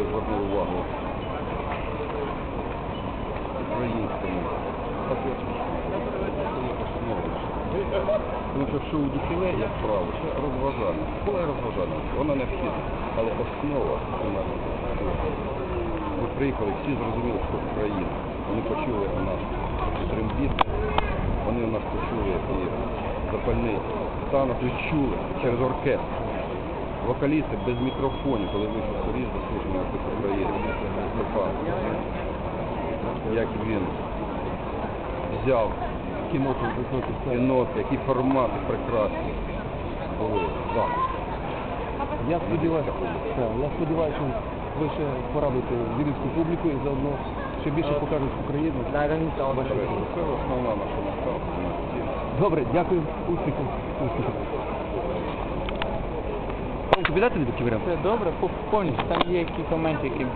ви звернули увагу українському. Тому що шоу дефіле, як правило, це розважальне. Є розважальна, вона необхідна. Але основа у нас ми приїхали, всі зрозуміли, що Україна. Вони почули у нас трембіт, вони у нас почули і запальний станок, відчули через оркестр. Вокалісти без мікрофонів, коли вийшов соліст, Як він взяв високі які формати прекрасні були запуск. Я сподіваюся, я сподіваюся, що ви ще порадуєте вірівську публіку і заодно ще більше покажуть Україну. Це основна наша мета. Добре, дякую. Від докторям? Це добре, повністю. Там є якісь моменти, які